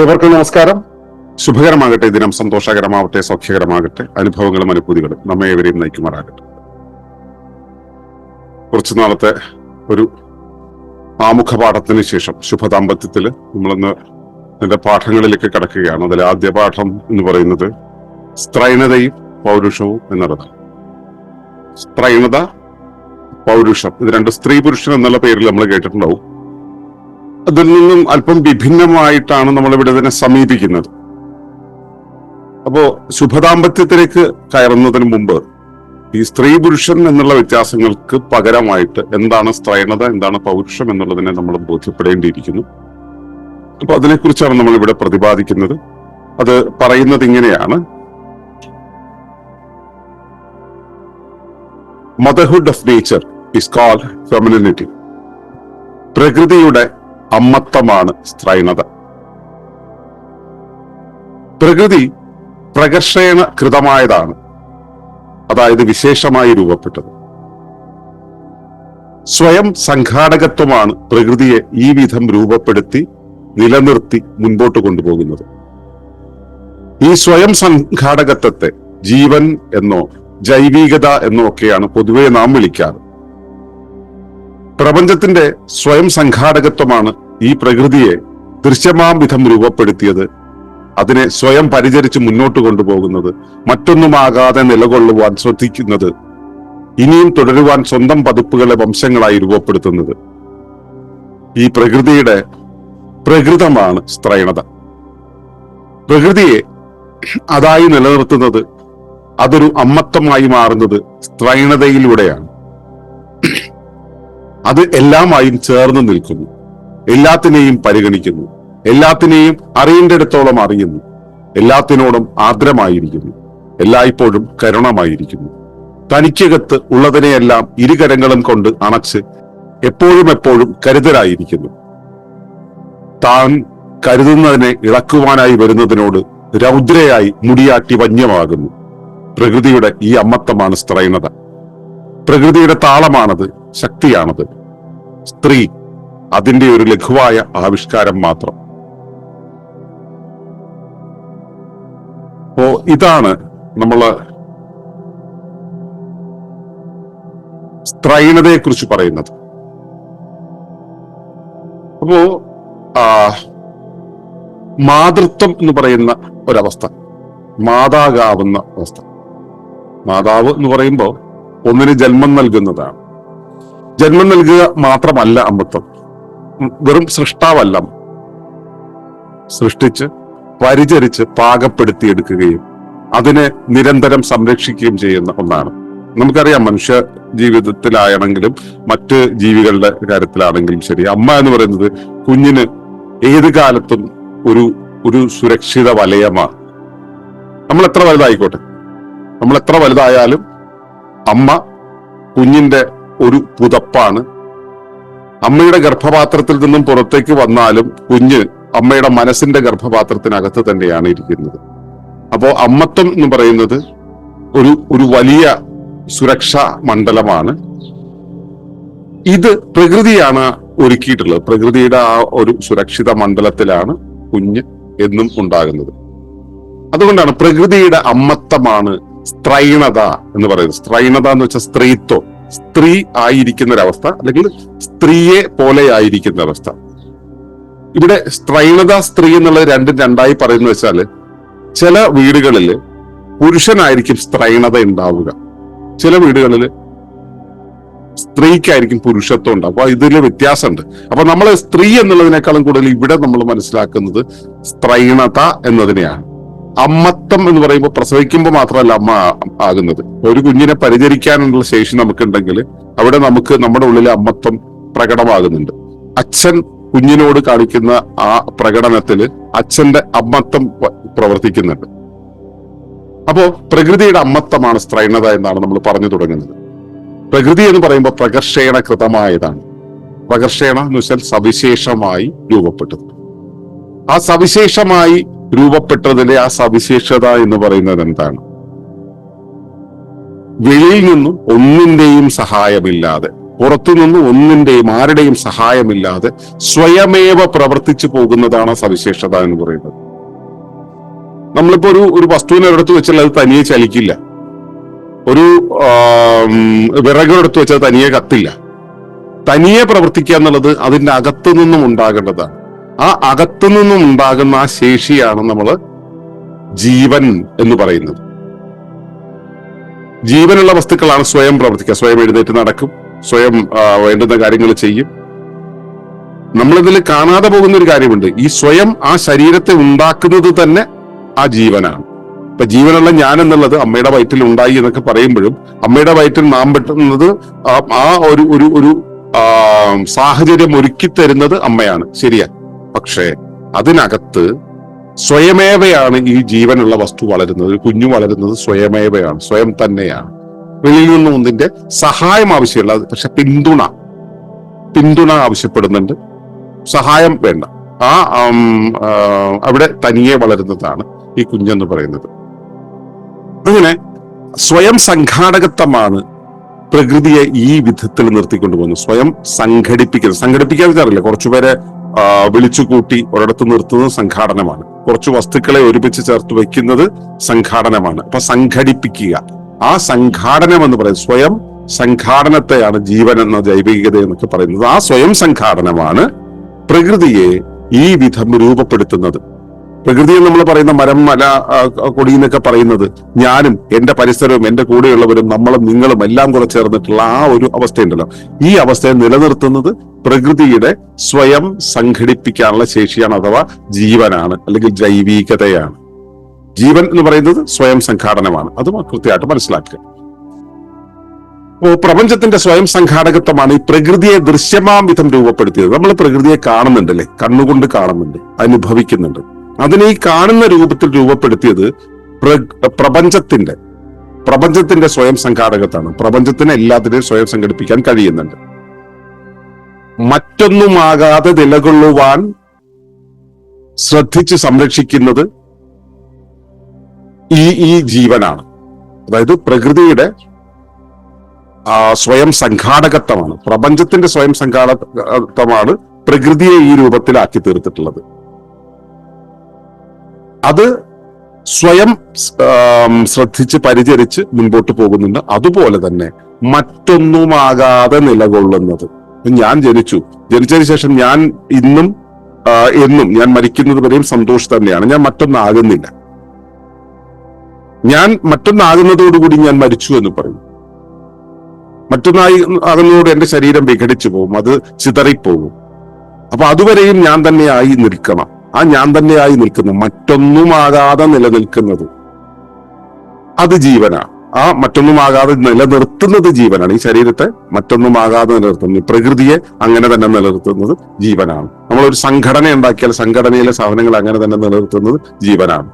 ഏവർക്കും നമസ്കാരം. ശുഭകരമാകട്ടെ ദിനം സന്തോഷകരമാവട്ടെ സൗഖ്യകരമാകട്ടെ അനുഭവങ്ങളും അനുഭൂതികളും നമ്മെ ഏവരെയും നയിക്കുമാറാകട്ടെ. കുറച്ചു നാളത്തെ ഒരു ആമുഖ പാഠത്തിന് ശേഷം ശുഭദാമ്പത്യത്തിൽ നമ്മളിന്ന് അതിന്റെ പാഠങ്ങളിലേക്ക് കടക്കുകയാണ്. അതിൽ ആദ്യ പാഠം എന്ന് പറയുന്നത് സ്ത്രൈണതയും പൗരുഷവും എന്നുള്ളതാണ്. സ്ത്രൈണത പൗരുഷം ഇത് രണ്ട് സ്ത്രീ പുരുഷൻ എന്നുള്ള പേരിൽ നമ്മൾ കേട്ടിട്ടുണ്ടാവും. അതിൽ നിന്നും അല്പം വിഭിന്നമായിട്ടാണ് നമ്മൾ ഇവിടെ ഇതിനെ സമീപിക്കുന്നത്. അപ്പോ ശുഭദാമ്പത്യത്തിലേക്ക് കയറുന്നതിന് മുമ്പ് ഈ സ്ത്രീ പുരുഷൻ എന്നുള്ള വ്യത്യാസങ്ങൾക്ക് പകരമായിട്ട് എന്താണ് സ്ത്രൈണത എന്താണ് പൗരുഷം എന്നുള്ളതിനെ നമ്മൾ ബോധ്യപ്പെടേണ്ടിയിരിക്കുന്നു. അപ്പൊ അതിനെക്കുറിച്ചാണ് നമ്മൾ ഇവിടെ പ്രതിപാദിക്കുന്നത്. അത് പറയുന്നത് ഇങ്ങനെയാണ്. Motherhood of nature is called femininity പ്രകൃതിയുടെ അമ്മത്തമാണ് സ്ത്രൈണത. പ്രകൃതി പ്രകർഷേണ കൃതമായതാണ്. അതായത് വിശേഷമായി രൂപപ്പെട്ടത്. സ്വയം സംഘാടകത്വമാണ് പ്രകൃതിയെ ഈ വിധം രൂപപ്പെടുത്തി നിലനിർത്തി മുൻപോട്ട് കൊണ്ടുപോകുന്നത്. ഈ സ്വയം സംഘാടകത്വത്തെ ജീവൻ എന്നോ ജൈവികത എന്നോ ഒക്കെയാണ് പൊതുവെ നാം വിളിക്കാറ്. പ്രപഞ്ചത്തിന്റെ സ്വയം സംഘാടകത്വമാണ് ഈ പ്രകൃതിയെ ദൃശ്യമാം വിധം രൂപപ്പെടുത്തിയത്. അതിനെ സ്വയം പരിചരിച്ച് മുന്നോട്ട് കൊണ്ടുപോകുന്നത് മറ്റൊന്നുമാകാതെ നിലകൊള്ളുവാൻ ശ്രദ്ധിക്കുന്നത് ഇനിയും തുടരുവാൻ സ്വന്തം പതിപ്പുകളെ വംശങ്ങളായി രൂപപ്പെടുത്തുന്നത്. ഈ പ്രകൃതിയുടെ പ്രകൃതമാണ് സ്ത്രൈണത. പ്രകൃതിയെ അതായി നിലനിർത്തുന്നത് അതൊരു അമ്മത്വമായി മാറുന്നത് സ്ത്രൈണതയിലൂടെയാണ്. അത് എല്ലാമായും ചേർന്ന് നിൽക്കുന്നു. എല്ലാത്തിനെയും പരിഗണിക്കുന്നു. എല്ലാത്തിനെയും അറിയേണ്ടിടത്തോളം അറിയുന്നു. എല്ലാത്തിനോടും ആർദ്രമായിരിക്കുന്നു എല്ലായ്പ്പോഴും കരുണമായിരിക്കുന്നു. തനിക്കകത്ത് ഉള്ളതിനെയെല്ലാം ഇരുകരങ്ങളും കൊണ്ട് അണച്ച് എപ്പോഴും എപ്പോഴും കരുതലായിരിക്കുന്നു. താൻ കരുതുന്നതിനെ ഇളക്കുവാനായി വരുന്നതിനോട് രൗദ്രയായി മുടിയാട്ടി വന്യമാകുന്നു. പ്രകൃതിയുടെ ഈ അമ്മത്തമാണ് സ്ത്രൈണത. പ്രകൃതിയുടെ താളമാണത് ശക്തിയാണത്. സ്ത്രീ അതിന്റെ ഒരു ലഘുവായ ആവിഷ്കാരം മാത്രം. അപ്പോ ഇതാണ് നമ്മൾ സ്ത്രൈണതയെ കുറിച്ച് പറയുന്നത്. അപ്പോ ആ മാതൃത്വം എന്ന് പറയുന്ന ഒരവസ്ഥ മാതാകാവുന്ന അവസ്ഥ. മാതാവ് എന്ന് പറയുമ്പോൾ ഒന്നിന് ജന്മം നൽകുന്നതാണ്. ജന്മം നൽകുക മാത്രമല്ല അമൃതം. വെറും സൃഷ്ടാവല്ല. സൃഷ്ടിച്ച് പരിചരിച്ച് പാകപ്പെടുത്തിയെടുക്കുകയും അതിനെ നിരന്തരം സംരക്ഷിക്കുകയും ചെയ്യുന്ന ഒന്നാണ്. നമുക്കറിയാം മനുഷ്യ ജീവിതത്തിലാണെങ്കിലും മറ്റ് ജീവികളുടെ കാര്യത്തിലാണെങ്കിലും ശരി അമ്മ എന്ന് പറയുന്നത് കുഞ്ഞിന് ഏത് കാലത്തും ഒരു ഒരു സുരക്ഷിത വലയമാണ് നമ്മൾ എത്ര വലുതായിക്കോട്ടെ? നമ്മൾ എത്ര വലുതായാലും അമ്മ കുഞ്ഞിന്റെ ഒരു പുതപ്പാണ്. അമ്മയുടെ ഗർഭപാത്രത്തിൽ നിന്നും പുറത്തേക്ക് വന്നാലും കുഞ്ഞ് അമ്മയുടെ മനസ്സിന്റെ ഗർഭപാത്രത്തിനകത്ത് തന്നെയാണ് ഇരിക്കുന്നത്. അപ്പോ അമ്മത്വം എന്ന് പറയുന്നത് ഒരു ഒരു വലിയ സുരക്ഷാ മണ്ഡലമാണ്. ഇത് പ്രകൃതിയാണ് ഒരുക്കിയിട്ടുള്ളത്. പ്രകൃതിയുടെ ആ ഒരു സുരക്ഷിത മണ്ഡലത്തിലാണ് കുഞ്ഞ് എന്നും ഉണ്ടാകുന്നത്. അതുകൊണ്ടാണ് പ്രകൃതിയുടെ അമ്മത്തമാണ് സ്ത്രൈണത എന്ന് പറയുന്നത്. സ്ത്രൈണത എന്ന് വെച്ചാൽ സ്ത്രീത്വം. സ്ത്രീ ആയിരിക്കുന്ന ഒരവസ്ഥ അല്ലെങ്കിൽ സ്ത്രീയെ പോലെ ആയിരിക്കുന്ന അവസ്ഥ ഇവിടെ സ്ത്രൈണത സ്ത്രീ എന്നുള്ളത് രണ്ടും രണ്ടായി പറയുന്ന വെച്ചാൽ ചില വീടുകളിൽ പുരുഷനായിരിക്കും സ്ത്രൈണത ഉണ്ടാവുക. ചില വീടുകളിൽ സ്ത്രീക്കായിരിക്കും പുരുഷത്വം ഉണ്ട് അപ്പൊ ഇതിൽ വ്യത്യാസമുണ്ട്. അപ്പൊ നമ്മൾ സ്ത്രീ എന്നുള്ളതിനേക്കാളും കൂടുതൽ ഇവിടെ നമ്മൾ മനസ്സിലാക്കുന്നത് സ്ത്രൈണത എന്നതിനെയാണ്. അമ്മത്തം എന്ന് പറയുമ്പോൾ പ്രസവിക്കുമ്പോൾ മാത്രമല്ല അമ്മ ആകുന്നത്. ഒരു കുഞ്ഞിനെ പരിചരിക്കാനുള്ള ശേഷി നമുക്കുണ്ടെങ്കിൽ അവിടെ നമുക്ക് നമ്മുടെ ഉള്ളിലെ അമ്മത്തം പ്രകടമാകുന്നുണ്ട്. അച്ഛൻ കുഞ്ഞിനോട് കാണിക്കുന്ന ആ പ്രകടനത്തിൽ അച്ഛന്റെ അമ്മത്തം പ്രവർത്തിക്കുന്നുണ്ട്. അപ്പോ പ്രകൃതിയുടെ അമ്മത്തമാണ് സ്ത്രൈണത എന്നാണ് നമ്മൾ പറഞ്ഞു തുടങ്ങുന്നത്. പ്രകൃതി എന്ന് പറയുമ്പോൾ പ്രകർഷേണ കൃതമായതാണ്. പ്രകർഷേണ എന്ന് വെച്ചാൽ സവിശേഷമായി രൂപപ്പെട്ടത്. ആ സവിശേഷമായി രൂപപ്പെട്ടതിലെ ആ സവിശേഷത എന്ന് പറയുന്നത് എന്താണ്? വെളിയിൽ നിന്നും ഒന്നിന്റെയും സഹായമില്ലാതെ പുറത്തുനിന്നും ഒന്നിന്റെയും ആരുടെയും സഹായമില്ലാതെ സ്വയമേവ പ്രവർത്തിച്ചു പോകുന്നതാണ് സവിശേഷത എന്ന് പറയുന്നത്. നമ്മളിപ്പോ ഒരു ഒരു വസ്തുവിനെ ഒരിടത്ത് വെച്ചാൽ അത് തനിയെ ചലിക്കില്ല. ഒരു ആം, വിറകൊരിടത്ത് വെച്ചാൽ തനിയെ കത്തില്ല. തനിയെ പ്രവർത്തിക്കുക എന്നുള്ളത് അതിന്റെ അകത്തു നിന്നും ഉണ്ടാകേണ്ടതാണ്. ആ അകത്തു നിന്നും ഉണ്ടാകുന്ന ആ ശേഷിയാണ് നമ്മൾ ജീവൻ എന്ന് പറയുന്നത്. ജീവനുള്ള വസ്തുക്കളാണ് സ്വയം പ്രവർത്തിക്കുക. സ്വയം എഴുന്നേറ്റ് നടക്കും. സ്വയം വേണ്ടുന്ന കാര്യങ്ങൾ ചെയ്യും. നമ്മളിതിൽ കാണാതെ പോകുന്ന ഒരു കാര്യമുണ്ട്. ഈ സ്വയം ആ ശരീരത്തെ ഉണ്ടാക്കുന്നത് തന്നെ ആ ജീവനാണ്. ഇപ്പൊ ജീവനുള്ള ഞാൻ എന്നുള്ളത് അമ്മയുടെ വയറ്റിൽ ഉണ്ടായി എന്നൊക്കെ പറയുമ്പോഴും അമ്മയുടെ വയറ്റിൽ നാം പെട്ടുന്നത് ആ- ഒരു ഒരു സാഹചര്യം ഒരുക്കി തരുന്നത് അമ്മയാണ്. ശരിയാ? പക്ഷേ അതിനകത്ത് സ്വയമേവയാണ് ഈ ജീവനുള്ള വസ്തു വളരുന്നത്. കുഞ്ഞു വളരുന്നത് സ്വയമേവയാണ് സ്വയം തന്നെയാണ്. വെളിയിൽ നിന്നും ഒന്നിന്റെ സഹായം ആവശ്യമുള്ള പക്ഷെ പിന്തുണ പിന്തുണ ആവശ്യപ്പെടുന്നുണ്ട്. സഹായം വേണ്ട. ആ അവിടെ തനിയെ വളരുന്നതാണ് ഈ കുഞ്ഞെന്ന് പറയുന്നത്. അങ്ങനെ സ്വയം സംഘാടകത്വമാണ് പ്രകൃതിയെ ഈ വിധത്തിൽ നിർത്തിക്കൊണ്ടുപോകുന്നത്. സ്വയം സംഘടിപ്പിക്കുന്നത്. സംഘടിപ്പിക്കാൻ അറിയില്ല. കുറച്ചുപേരെ ആ, വിളിച്ചു കൂട്ടി ഒരിടത്ത് നിർത്തുന്നത് സംഘാടനമാണ്. കുറച്ച് വസ്തുക്കളെ ഒരുമിച്ച് ചേർത്ത് വെക്കുന്നത് സംഘാടനമാണ്. അപ്പൊ സംഘടിപ്പിക്കുക. ആ സംഘാടനം എന്ന് പറയുന്നത് സ്വയം സംഘാടനത്തെയാണ് ജീവൻ എന്ന ജൈവികത എന്നൊക്കെ പറയുന്നത്. ആ സ്വയം സംഘാടനമാണ് പ്രകൃതിയെ ഈ വിധം രൂപപ്പെടുത്തുന്നത്. പ്രകൃതിയെ നമ്മൾ പറയുന്ന മരം മല കൊടി എന്നൊക്കെ പറയുന്നത് ഞാനും എന്റെ പരിസരവും എന്റെ കൂടെയുള്ളവരും നമ്മളും നിങ്ങളും എല്ലാം കൂടെ ചേർന്നിട്ടുള്ള ആ ഒരു അവസ്ഥയുണ്ടല്ലോ. ഈ അവസ്ഥയെ നിലനിർത്തുന്നത് പ്രകൃതിയുടെ സ്വയം സംഘടിപ്പിക്കാനുള്ള ശേഷിയാണ് അഥവാ ജീവനാണ് അല്ലെങ്കിൽ ജൈവികതയാണ്. ജീവൻ എന്ന് പറയുന്നത് സ്വയം സംഘാടനമാണ്. അതും കൃത്യമായിട്ട് മനസ്സിലാക്കുക. ഓ പ്രപഞ്ചത്തിന്റെ സ്വയം സംഘാടകത്വമാണ് ഈ പ്രകൃതിയെ ദൃശ്യമാം വിധം രൂപപ്പെടുത്തിയത്. നമ്മൾ പ്രകൃതിയെ കാണുന്നുണ്ടല്ലേ? കണ്ണുകൊണ്ട് കാണുന്നുണ്ട് അനുഭവിക്കുന്നുണ്ട്. അതിനെ ഈ കാണുന്ന രൂപത്തിൽ രൂപപ്പെടുത്തിയത് പ്ര- പ്രപഞ്ചത്തിന്റെ പ്രപഞ്ചത്തിന്റെ സ്വയം സംഘാടകത്താണ്. പ്രപഞ്ചത്തിന് എല്ലാത്തിനെയും സ്വയം സംഘടിപ്പിക്കാൻ കഴിയുന്നുണ്ട്. മറ്റൊന്നുമാകാതെ നിലകൊള്ളുവാൻ ശ്രദ്ധിച്ച് സംരക്ഷിക്കുന്നത് ഈ ഈ ജീവനാണ്. അതായത് പ്രകൃതിയുടെ സ്വയം സംഘാടകത്വമാണ്. പ്രപഞ്ചത്തിന്റെ സ്വയം സംഘാടകത്വമാണ് പ്രകൃതിയെ ഈ രൂപത്തിലാക്കി തീർത്തിട്ടുള്ളത്. അത് സ്വയം ശ്രദ്ധിച്ച് പരിചരിച്ച് മുൻപോട്ട് പോകുന്നുണ്ട്. അതുപോലെ തന്നെ മറ്റൊന്നുമാകാതെ നിലകൊള്ളുന്നത്. ഞാൻ ജനിച്ചു. ജനിച്ചതിന് ശേഷം ഞാൻ ഇന്നും എന്നും ഞാൻ മരിക്കുന്നത് വരെയും സന്തോഷം തന്നെയാണ്. ഞാൻ മറ്റൊന്നാകുന്നില്ല. ഞാൻ മറ്റൊന്നാകുന്നതോടുകൂടി ഞാൻ മരിച്ചു എന്ന് പറയും. മറ്റൊന്നായി ആകുന്നതോട് എന്റെ ശരീരം വിഘടിച്ചു പോകും. അത് ചിതറിപ്പോകും. അപ്പൊ അതുവരെയും ഞാൻ തന്നെയായി നിൽക്കണം. ആ ഞാൻ തന്നെയായി നിൽക്കുന്നു. മറ്റൊന്നുമാകാതെ നിലനിൽക്കുന്നത് അത് ജീവനാണ് ആ മറ്റൊന്നുമാകാതെ നിലനിർത്തുന്നത് ജീവനാണ്. ഈ ശരീരത്തെ മറ്റൊന്നുമാകാതെ നിലനിർത്തുന്നത് പ്രകൃതിയെ അങ്ങനെ തന്നെ നിലനിർത്തുന്നത് ജീവനാണ്. നമ്മളൊരു സംഘടന ഉണ്ടാക്കിയാൽ സംഘടനയിലെ സാധനങ്ങൾ അങ്ങനെ തന്നെ നിലനിർത്തുന്നത് ജീവനാണ്.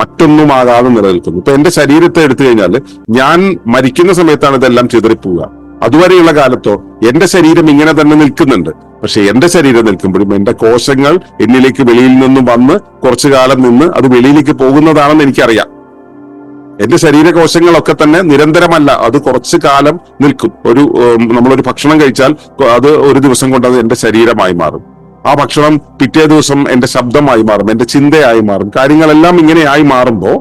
മറ്റൊന്നുമാകാതെ നിലനിൽക്കുന്നു. ഇപ്പൊ എന്റെ ശരീരത്തെ എടുത്തു കഴിഞ്ഞാൽ ഞാൻ മരിക്കുന്ന സമയത്താണ് ഇതെല്ലാം ചിതറിപ്പോവുക. അതുവരെയുള്ള കാലത്തോ എന്റെ ശരീരം ഇങ്ങനെ തന്നെ നിൽക്കുന്നുണ്ട്. പക്ഷെ എന്റെ ശരീരം നിൽക്കുമ്പോഴും എന്റെ കോശങ്ങൾ എന്നിലേക്ക് വെളിയിൽ നിന്നും വന്ന് കുറച്ചു കാലം നിന്ന് അത് വെളിയിലേക്ക് പോകുന്നതാണെന്ന് എനിക്കറിയാം. എന്റെ ശരീര ശരീരകോശങ്ങളൊക്കെ തന്നെ നിരന്തരമല്ല അത് കുറച്ചു കാലം നിൽക്കും. ഒരു നമ്മളൊരു ഭക്ഷണം കഴിച്ചാൽ അത് ഒരു ദിവസം കൊണ്ട് അത് എന്റെ ശരീരമായി മാറും. ആ ഭക്ഷണം പിറ്റേ ദിവസം എന്റെ ശബ്ദമായി മാറും എന്റെ ചിന്തയായി മാറും. കാര്യങ്ങളെല്ലാം ഇങ്ങനെയായി മാറുമ്പോൾ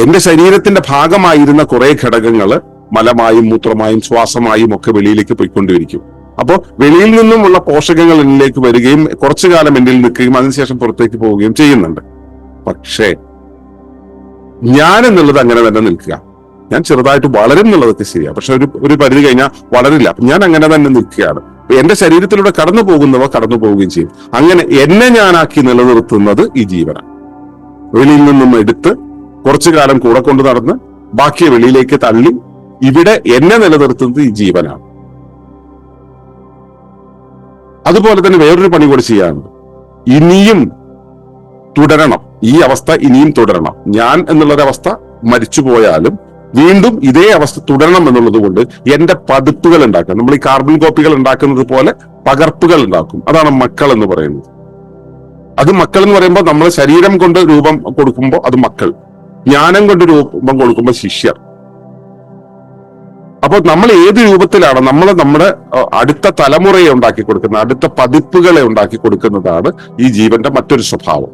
എന്റെ ശരീരത്തിന്റെ ഭാഗമായിരുന്ന കുറെ ഘടകങ്ങൾ മലമായും മൂത്രമായും ശ്വാസമായും ഒക്കെ വെളിയിലേക്ക് പോയിക്കൊണ്ടിരിക്കും. അപ്പോൾ വെളിയിൽ നിന്നുമുള്ള പോഷകങ്ങൾ എന്നിലേക്ക് വരികയും കുറച്ചു കാലം എന്നിൽ നിൽക്കുകയും അതിനുശേഷം പുറത്തേക്ക് പോവുകയും ചെയ്യുന്നുണ്ട്. പക്ഷേ ഞാൻ എന്നുള്ളത് അങ്ങനെ തന്നെ നിൽക്കുക. ഞാൻ ചെറുതായിട്ട് വളരും എന്നുള്ളതൊക്കെ ശരിയാണ് പക്ഷെ ഒരു ഒരു പരിധി കഴിഞ്ഞാൽ വളരില്ല. ഞാൻ അങ്ങനെ തന്നെ നിൽക്കുകയാണ്. എന്റെ ശരീരത്തിലൂടെ കടന്നു പോകുന്നവ കടന്നു പോവുകയും ചെയ്യും. അങ്ങനെ എന്നെ ഞാനാക്കി നിലനിർത്തുന്നത് ഈ ജീവനാണ്. വെളിയിൽ നിന്നും എടുത്ത് കുറച്ചു കാലം കൂടെ കൊണ്ട് നടന്ന് ബാക്കി വെളിയിലേക്ക് തള്ളി ഇവിടെ എന്നെ നിലനിർത്തുന്നത് ഈ ജീവനാണ്. അതുപോലെ തന്നെ വേറൊരു പണി കൂടി ചെയ്യാനുണ്ട് ഇനിയും തുടരണം. ഈ അവസ്ഥ ഇനിയും തുടരണം. ഞാൻ എന്നുള്ളൊരവസ്ഥ മരിച്ചു പോയാലും വീണ്ടും ഇതേ അവസ്ഥ തുടരണം എന്നുള്ളത് കൊണ്ട് എന്റെ പതിപ്പുകൾ ഉണ്ടാക്കുക. നമ്മൾ ഈ കാർബൺ കോപ്പികൾ ഉണ്ടാക്കുന്നത് പോലെ പകർപ്പുകൾ ഉണ്ടാക്കും. അതാണ് മക്കൾ എന്ന് പറയുന്നത്. അത് മക്കൾ എന്ന് പറയുമ്പോൾ നമ്മൾ ശരീരം കൊണ്ട് രൂപം കൊടുക്കുമ്പോൾ അത് മക്കൾ. ജ്ഞാനം കൊണ്ട് രൂപം കൊടുക്കുമ്പോൾ ശിഷ്യർ. അപ്പൊ അപ്പൊ നമ്മൾ ഏത് രൂപത്തിലാണ് നമ്മൾ നമ്മുടെ അടുത്ത തലമുറയെ ഉണ്ടാക്കി കൊടുക്കുന്നത് അടുത്ത പതിപ്പുകളെ ഉണ്ടാക്കി കൊടുക്കുന്നതാണ് ഈ ജീവന്റെ മറ്റൊരു സ്വഭാവം.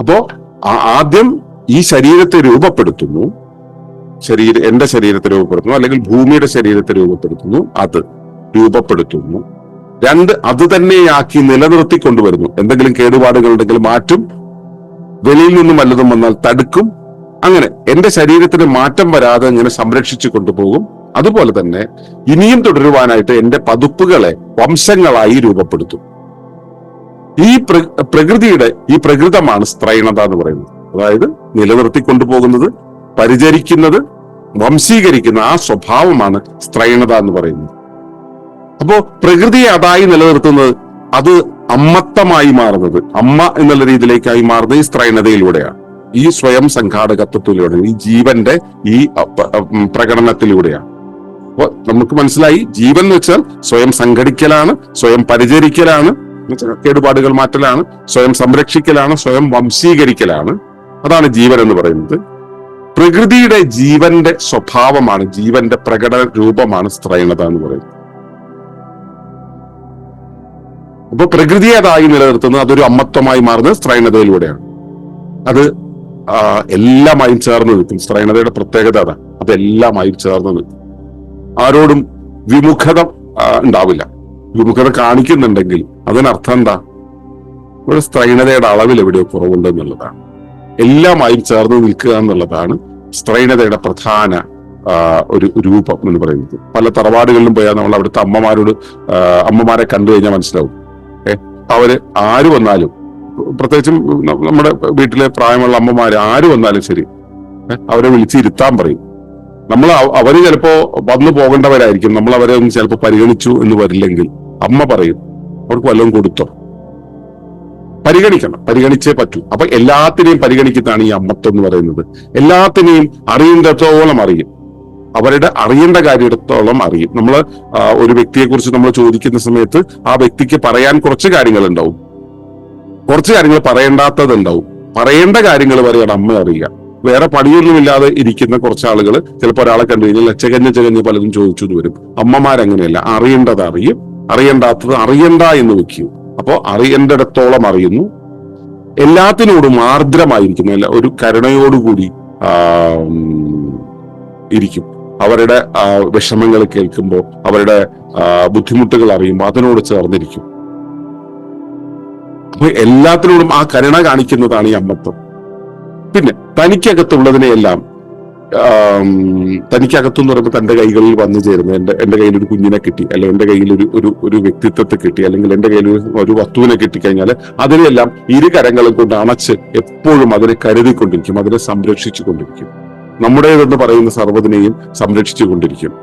അപ്പോ ആദ്യം ഈ ശരീരത്തെ രൂപപ്പെടുത്തുന്നു. ശരീര എന്റെ ശരീരത്തെ രൂപപ്പെടുത്തുന്നു അല്ലെങ്കിൽ ഭൂമിയുടെ ശരീരത്തെ രൂപപ്പെടുത്തുന്നു അത് രൂപപ്പെടുത്തുന്നു. രണ്ട് അത് തന്നെയാക്കി നിലനിർത്തി കൊണ്ടുവരുന്നു എന്തെങ്കിലും കേടുപാടുകൾ ഉണ്ടെങ്കിൽ മാറ്റും. വെളിയിൽ നിന്നും വല്ലതും വന്നാൽ തടുക്കും. അങ്ങനെ എന്റെ ശരീരത്തിന് മാറ്റം വരാതെ ഇങ്ങനെ സംരക്ഷിച്ചു കൊണ്ടുപോകും. അതുപോലെ തന്നെ ഇനിയും തുടരുവാനായിട്ട് എന്റെ പതുപ്പുകളെ വംശങ്ങളായി രൂപപ്പെടുത്തും. ഈ പ്ര- പ്രകൃതിയുടെ ഈ പ്രകൃതമാണ് സ്ത്രൈണത എന്ന് പറയുന്നത്. അതായത് നിലനിർത്തി കൊണ്ടുപോകുന്നത് പരിചരിക്കുന്നത് വംശീകരിക്കുന്ന ആ സ്വഭാവമാണ് സ്ത്രൈണത എന്ന് പറയുന്നത്. അപ്പോ പ്രകൃതിയെ അതായി നിലനിർത്തുന്നത് അത് അമ്മത്തമായി മാറുന്നത്. അമ്മ എന്നുള്ള രീതിയിലേക്കായി മാറുന്നത് ഈ സ്ത്രൈണതയിലൂടെയാണ്. ഈ സ്വയം സംഘാടകത്വത്തിലൂടെ ഈ ജീവന്റെ ഈ പ്രകടനത്തിലൂടെയാണ്. അപ്പൊ നമുക്ക് മനസ്സിലായി ജീവൻ എന്ന് വെച്ചാൽ സ്വയം സംഘടിക്കലാണ് സ്വയം പരിചരിക്കലാണ് കേടുപാടുകൾ മാറ്റലാണ് സ്വയം സംരക്ഷിക്കലാണ് സ്വയം വംശീകരിക്കലാണ്. അതാണ് ജീവൻ എന്ന് പറയുന്നത്. പ്രകൃതിയുടെ ജീവന്റെ സ്വഭാവമാണ് ജീവന്റെ പ്രകടന രൂപമാണ് സ്ത്രൈണത എന്ന് പറയുന്നത്. അപ്പൊ പ്രകൃതിയെ അതായി നിലനിർത്തുന്നത് അതൊരു അമ്മത്വമായി മാറുന്നത് സ്ത്രൈണതയിലൂടെയാണ്. അത് എല്ലാമായും ചേർന്ന് നിൽക്കും. സ്ത്രൈണതയുടെ പ്രത്യേകത അതാ. അതെല്ലാമായും ചേർന്ന് നിൽക്കും. ആരോടും വിമുഖത ഉണ്ടാവില്ല. വിമുഖത കാണിക്കുന്നുണ്ടെങ്കിൽ അതിനർത്ഥം എന്താ? ഒരു സ്ത്രൈണതയുടെ അളവിൽ എവിടെയോ കുറവുണ്ട് എന്നുള്ളതാണ്. എല്ലാമായും ചേർന്ന് നിൽക്കുക എന്നുള്ളതാണ് സ്ത്രൈണതയുടെ പ്രധാന ഒരു രൂപം എന്ന് പറയുന്നത്. പല തറവാടുകളിലും പോയാൽ നമ്മൾ അവിടുത്തെ അമ്മമാരോട് അമ്മമാരെ കണ്ടു കഴിഞ്ഞാൽ മനസ്സിലാവും. ഏഹ് അവർ ആര് വന്നാലും പ്രത്യേകിച്ചും നമ്മുടെ വീട്ടിലെ പ്രായമുള്ള അമ്മമാര് ആര് വന്നാലും ശരി അവരെ വിളിച്ചിരുത്താൻ പറയും. നമ്മൾ അവർ ചിലപ്പോ വന്നു പോകേണ്ടവരായിരിക്കും. നമ്മൾ അവരെ ഒന്ന് ചിലപ്പോ പരിഗണിച്ചു എന്ന് വരില്ലെങ്കിൽ അമ്മ പറയും അവർക്ക് വല്ലതും കൊടുത്തോ? പരിഗണിക്കണം. പരിഗണിച്ചേ പറ്റൂ. അപ്പൊ എല്ലാത്തിനെയും പരിഗണിക്കുന്നതാണ് ഈ അമ്മത്വം എന്ന് പറയുന്നത്. എല്ലാത്തിനെയും അറിയേണ്ടത്തോളം അറിയും. അവരുടെ അറിയേണ്ട കാര്യത്തോളം അറിയും. നമ്മൾ ഒരു വ്യക്തിയെ കുറിച്ച് നമ്മൾ ചോദിക്കുന്ന സമയത്ത് ആ വ്യക്തിക്ക് പറയാൻ കുറച്ച് കാര്യങ്ങൾ ഉണ്ടാവും കുറച്ച് കാര്യങ്ങൾ പറയേണ്ടാത്തത് ഉണ്ടാവും പറയേണ്ട കാര്യങ്ങൾ വരെയാണ് അമ്മ അറിയുക. വേറെ പണിയൊന്നുമില്ലാതെ ഇരിക്കുന്ന കുറച്ച് ആളുകൾ ചിലപ്പോൾ ഒരാളെ കണ്ടു കഴിഞ്ഞാൽ ചെകഞ്ഞ് ചകഞ്ഞ് പലതും ചോദിച്ചു വരും. അമ്മമാരങ്ങനെയല്ല അറിയേണ്ടത് അറിയും. അറിയണ്ടാത്തത് അറിയണ്ട എന്ന് വെക്കും. അപ്പോ അറിയേണ്ടിടത്തോളം അറിയുന്നു. എല്ലാത്തിനോടും ആർദ്രമായിരിക്കുന്നു. അല്ല ഒരു കരുണയോടുകൂടി ഇരിക്കും. അവരുടെ വിഷമങ്ങൾ കേൾക്കുമ്പോൾ അവരുടെ ബുദ്ധിമുട്ടുകൾ അറിയുമ്പോൾ അതിനോട് ചേർന്നിരിക്കും. അപ്പൊ എല്ലാത്തിനോടും ആ കരുണ കാണിക്കുന്നതാണ് ഈ അമ്മത്വം. പിന്നെ തനിക്കകത്തുള്ളതിനെയെല്ലാം തനിക്കകത്തുനിന്ന് തനിക്കകത്തെന്ന് പറയുമ്പോൾ തന്റെ കൈകളിൽ വന്നു ചേരുന്നത്. എന്റെ എന്റെ കയ്യിൽ ഒരു കുഞ്ഞിനെ കിട്ടി അല്ലെങ്കിൽ എന്റെ കയ്യിൽ ഒരു ഒരു ഒരു വ്യക്തിത്വത്തെ കിട്ടി അല്ലെങ്കിൽ എന്റെ കയ്യിൽ ഒരു വസ്തുവിനെ കിട്ടിക്കഴിഞ്ഞാൽ അതിനെല്ലാം ഇരു കരങ്ങളും കൊണ്ട് അണച്ച് എപ്പോഴും അതിനെ കരുതിക്കൊണ്ടിരിക്കും അതിനെ സംരക്ഷിച്ചു കൊണ്ടിരിക്കും നമ്മുടേതെന്ന് പറയുന്ന സർവതിനെയും സംരക്ഷിച്ചു കൊണ്ടിരിക്കും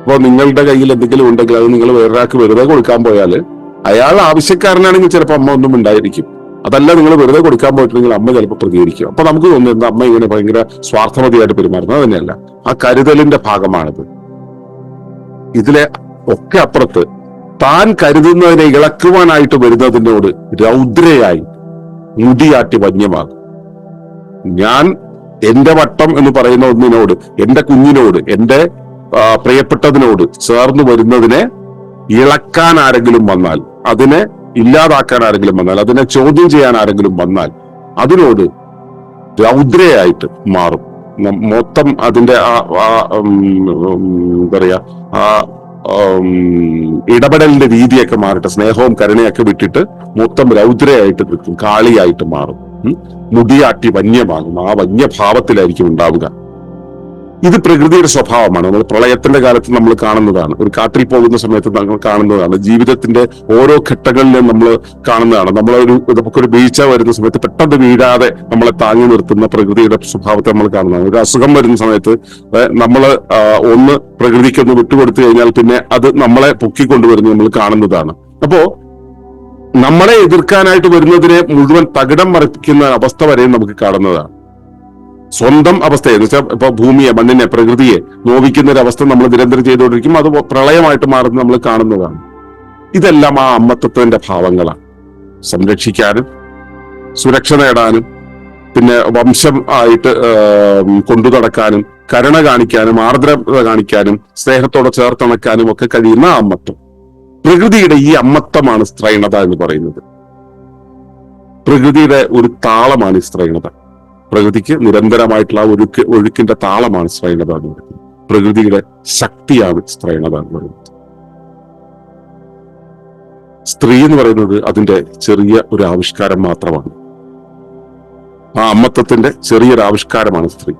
അപ്പോൾ നിങ്ങളുടെ കയ്യിൽ എന്തെങ്കിലും ഉണ്ടെങ്കിൽ അത് നിങ്ങൾ വേറൊരാൾക്ക് വെറുതെ കൊടുക്കാൻ പോയാൽ അയാൾ ആവശ്യക്കാരനാണെങ്കിൽ ചിലപ്പോൾ അമ്മ ഒന്നും ഉണ്ടായിരിക്കും അതല്ല നിങ്ങൾ വെറുതെ കൊടുക്കാൻ പോയിട്ടുണ്ടെങ്കിൽ അമ്മ ചിലപ്പോൾ പ്രതികരിക്കും. അപ്പൊ നമുക്ക് തോന്നുന്നത് അമ്മ ഇങ്ങനെ ഭയങ്കര സ്വാർത്ഥമതിയായിട്ട് പെരുമാറുന്നത് തന്നെയല്ല ആ കരുതലിന്റെ ഭാഗമാണിത്. ഇതിലെ ഒക്കെ അപ്പുറത്ത് താൻ കരുതുന്നതിനെ ഇളക്കുവാനായിട്ട് വരുന്നതിനോട് രൗദ്രയായി മുടിയാട്ടി വന്യമാകും. ഞാൻ എന്റെ വട്ടം എന്ന് പറയുന്ന ഒന്നിനോട് എന്റെ കുഞ്ഞിനോട് എന്റെ പ്രിയപ്പെട്ടതിനോട് ചേർന്ന് വരുന്നതിനെ ഇളക്കാൻ ആരെങ്കിലും വന്നാൽ അതിനെ ഇല്ലാതാക്കാൻ ആരെങ്കിലും വന്നാൽ അതിനെ ചോദ്യം ചെയ്യാൻ ആരെങ്കിലും വന്നാൽ അതിനോട് രൗദ്രയായിട്ട് മാറും. മൊത്തം അതിന്റെ ആ എന്താ പറയാ ആ ഇടപെടലിന്റെ രീതിയൊക്കെ മാറട്ടെ സ്നേഹവും കരുണയൊക്കെ വിട്ടിട്ട് മൊത്തം രൗദ്രയായിട്ട് നിൽക്കും കാളിയായിട്ട് മാറും. മുടിയാട്ടി വന്യമാകും. ആ വന്യഭാവത്തിലായിരിക്കും ഉണ്ടാവുക. ഇത് പ്രകൃതിയുടെ സ്വഭാവമാണ്. നമ്മൾ പ്രളയത്തിന്റെ കാലത്ത് നമ്മൾ കാണുന്നതാണ്. ഒരു കാട്ടിൽ പോകുന്ന സമയത്ത് നമ്മൾ കാണുന്നതാണ്. ജീവിതത്തിന്റെ ഓരോ ഘട്ടങ്ങളിലും നമ്മൾ കാണുന്നതാണ്. നമ്മളൊരു നമുക്കൊരു വീഴ്ച വരുന്ന സമയത്ത് പെട്ടെന്ന് വീഴാതെ നമ്മളെ താങ്ങി നിർത്തുന്ന പ്രകൃതിയുടെ സ്വഭാവത്തെ നമ്മൾ കാണുന്നതാണ്. ഒരു അസുഖം വരുന്ന സമയത്ത് നമ്മൾ ഒന്ന് പ്രകൃതിക്ക് ഒന്ന് വിട്ടുകൊടുത്തു കഴിഞ്ഞാൽ പിന്നെ അത് നമ്മളെ പൊക്കിക്കൊണ്ടുവരുന്നത് നമ്മൾ കാണുന്നതാണ്. അപ്പോ നമ്മളെ എതിർക്കാനായിട്ട് വരുന്നതിനെ മുഴുവൻ തകിടം മറിക്കുന്ന അവസ്ഥ വരെയും നമുക്ക് കാണുന്നതാണ്. സ്വന്തം അവസ്ഥയെ എന്ന് വെച്ചാൽ ഇപ്പൊ ഭൂമിയെ മണ്ണിനെ പ്രകൃതിയെ നോവിക്കുന്ന ഒരു അവസ്ഥ നമ്മൾ നിരന്തരം ചെയ്തുകൊണ്ടിരിക്കും അത് പ്രളയമായിട്ട് മാറുന്നത് നമ്മൾ കാണുന്നതാണ്. ഇതെല്ലാം ആ അമ്മത്വത്തിന്റെ ഭാവങ്ങളാണ്. സംരക്ഷിക്കാനും സുരക്ഷ നേടാനും പിന്നെ വംശം ആയിട്ട് കൊണ്ടു നടക്കാനും കരുണ കാണിക്കാനും ആർദ്രത കാണിക്കാനും സ്നേഹത്തോടെ ചേർത്തണക്കാനും ഒക്കെ കഴിയുന്ന അമ്മത്വം പ്രകൃതിയുടെ ഈ അമ്മത്വമാണ് സ്ത്രൈണത എന്ന് പറയുന്നത്. പ്രകൃതിയുടെ ഒരു താളമാണ് ഈ സ്ത്രൈണത. പ്രകൃതിക്ക് നിരന്തരമായിട്ടുള്ള ഒഴുക്ക് ഒഴുക്കിന്റെ താളമാണ് സ്ത്രൈണത എന്ന് പറയുന്നത് പ്രകൃതിയുടെ ശക്തിയാണ് സ്ത്രൈണത എന്ന് പറയുന്നത് സ്ത്രീ എന്ന് പറയുന്നത് അതിന്റെ ചെറിയ ഒരു ആവിഷ്കാരം മാത്രമാണ്. ആ അമ്മത്വത്തിന്റെ ചെറിയൊരു ആവിഷ്കാരമാണ് സ്ത്രീ.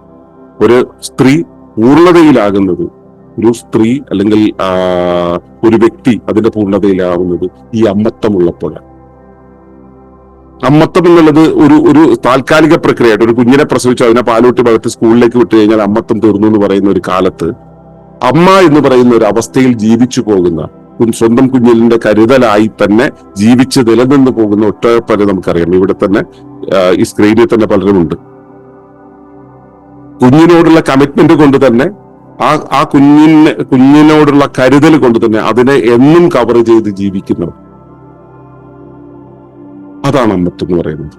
ഒരു സ്ത്രീ പൂർണതയിലാകുന്നത് ഒരു സ്ത്രീ അല്ലെങ്കിൽ ഒരു വ്യക്തി അതിന്റെ പൂർണതയിലാവുന്നത് ഈ അമ്മത്വമുള്ളപ്പോഴാണ്. അമ്മത്വം എന്നുള്ളത് ഒരു ഒരു താൽക്കാലിക പ്രക്രിയയായിട്ട് ഒരു കുഞ്ഞിനെ പ്രസവിച്ചു അതിനെ പാലൂട്ടി ഭാഗത്ത് സ്കൂളിലേക്ക് വിട്ടു കഴിഞ്ഞാൽ അമ്മത്വം തീർന്നു എന്ന് പറയുന്ന ഒരു കാലത്ത് അമ്മ എന്ന് പറയുന്ന ഒരു അവസ്ഥയിൽ ജീവിച്ചു പോകുന്ന സ്വന്തം കുഞ്ഞിലിന്റെ കരുതലായി തന്നെ ജീവിച്ച് നിലനിന്ന് പോകുന്ന ഒട്ടേറെ നമുക്കറിയാം. ഇവിടെ തന്നെ ഈ സ്ക്രീനിൽ തന്നെ പലരും ഉണ്ട് കുഞ്ഞിനോടുള്ള കമ്മിറ്റ്മെന്റ് കൊണ്ട് തന്നെ ആ ആ കുഞ്ഞിന് കുഞ്ഞിനോടുള്ള കരുതൽ കൊണ്ട് തന്നെ അതിനെ എന്നും കവർ ചെയ്ത് ജീവിക്കുന്നവർ. അതാണ് അമ്മത്വം എന്ന് പറയുന്നത്.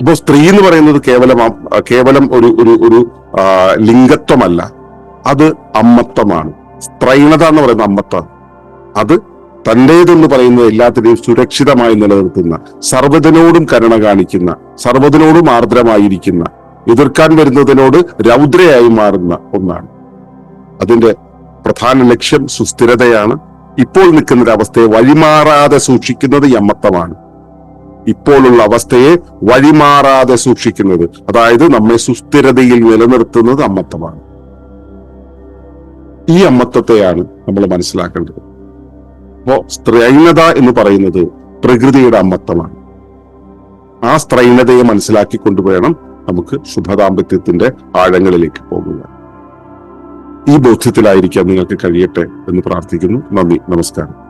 അപ്പോ സ്ത്രീ എന്ന് പറയുന്നത് കേവലം കേവലം ഒരു ഒരു ഒരു ലിംഗത്വമല്ല. അത് അമ്മത്വമാണ്. സ്ത്രൈണത എന്ന് പറയുന്ന അമ്മത്വം. അത് തന്റേതെന്ന് പറയുന്നത് എല്ലാത്തിനെയും സുരക്ഷിതമായി നിലനിർത്തുന്ന സർവതിനോടും കരുണ കാണിക്കുന്ന സർവതിനോടും ആർദ്രമായിരിക്കുന്ന എതിർക്കാൻ വരുന്നതിനോട് രൗദ്രയായി മാറുന്ന ഒന്നാണ്. അതിന്റെ പ്രധാന ലക്ഷ്യം സുസ്ഥിരതയാണ്. ഇപ്പോൾ നിൽക്കുന്ന ഒരു അവസ്ഥയെ വഴിമാറാതെ സൂക്ഷിക്കുന്നത് ഈ അമ്മത്തമാണ് ഇപ്പോഴുള്ള അവസ്ഥയെ വഴിമാറാതെ സൂക്ഷിക്കുന്നത് അതായത് നമ്മെ സുസ്ഥിരതയിൽ നിലനിർത്തുന്നത് അമ്മത്തമാണ് ഈ അമ്മത്വത്തെയാണ് നമ്മൾ മനസ്സിലാക്കേണ്ടത്. അപ്പോ സ്ത്രൈണത എന്ന് പറയുന്നത് പ്രകൃതിയുടെ അമ്മത്വമാണ്. ആ സ്ത്രൈണതയെ മനസ്സിലാക്കിക്കൊണ്ട് വേണം നമുക്ക് ശുഭദാമ്പത്യത്തിന്റെ ആഴങ്ങളിലേക്ക് പോകുക ഈ ബോധ്യത്തിലായിരിക്കാൻ നിങ്ങൾക്ക് കഴിയട്ടെ എന്ന് പ്രാർത്ഥിക്കുന്നു. നന്ദി. നമസ്കാരം.